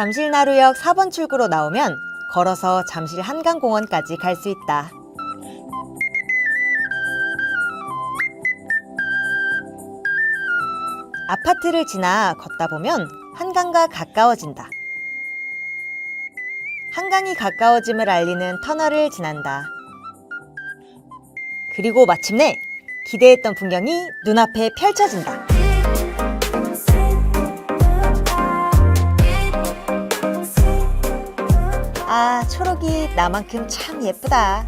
잠실나루역 4번 출구로 나오면 걸어서 잠실 한강공원까지 갈 수 있다. 아파트를 지나 걷다 보면 한강과 가까워진다. 한강이 가까워짐을 알리는 터널을 지난다. 그리고 마침내 기대했던 풍경이 눈앞에 펼쳐진다. 나만큼 참 예쁘다.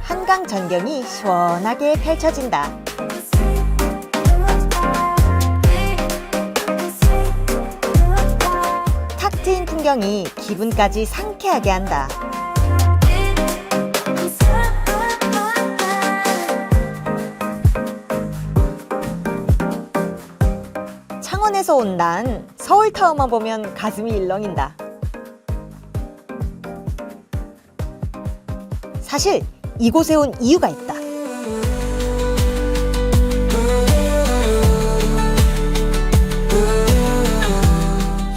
한강 전경이 시원하게 펼쳐진다. 탁 트인 풍경이 기분까지 상쾌하게 한다. 창원에서 온 난 서울 타워만 보면 가슴이 일렁인다. 사실 이곳에 온 이유가 있다.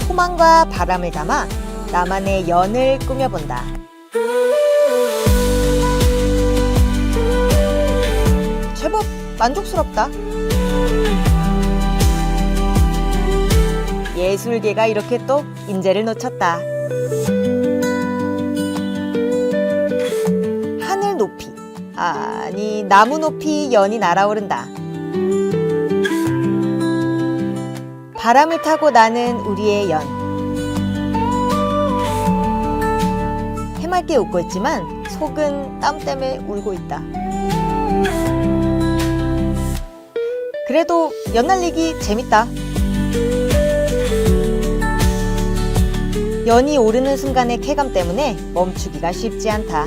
소망과 바람을 담아 나만의 연을 꾸며본다. 제법 만족스럽다. 예술계가 이렇게 또 인재를 놓쳤다. 높이, 아니, 나무 높이 연이 날아오른다. 바람을 타고 나는 우리의 연. 해맑게 웃고 있지만 속은 땀 때문에 울고 있다. 그래도 연 날리기 재밌다. 연이 오르는 순간의 쾌감 때문에 멈추기가 쉽지 않다.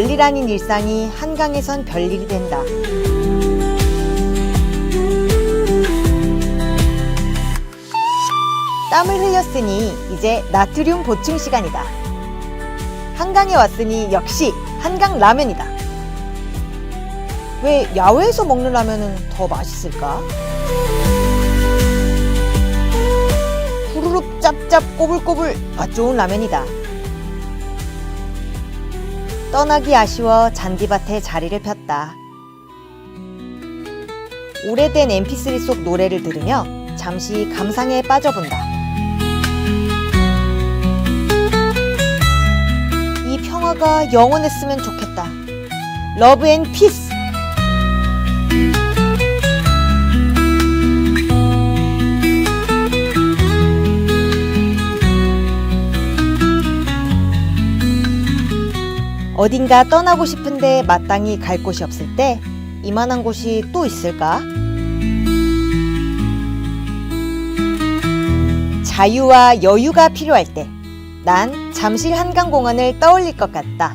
별일 아닌 일상이 한강에선 별일이 된다. 땀을 흘렸으니 이제 나트륨 보충 시간이다. 한강에 왔으니 역시 한강 라면이다. 왜 야외에서 먹는 라면은 더 맛있을까? 후루룩 짭짭 꼬불꼬불 맛 좋은 라면이다. 떠나기 아쉬워 잔디밭에 자리를 폈다. 오래된 mp3 속 노래를 들으며 잠시 감상에 빠져본다. 이 평화가 영원했으면 좋겠다. 러브 앤 피스! 어딘가 떠나고 싶은데 마땅히 갈 곳이 없을 때 이만한 곳이 또 있을까? 자유와 여유가 필요할 때 난 잠실 한강공원을 떠올릴 것 같다.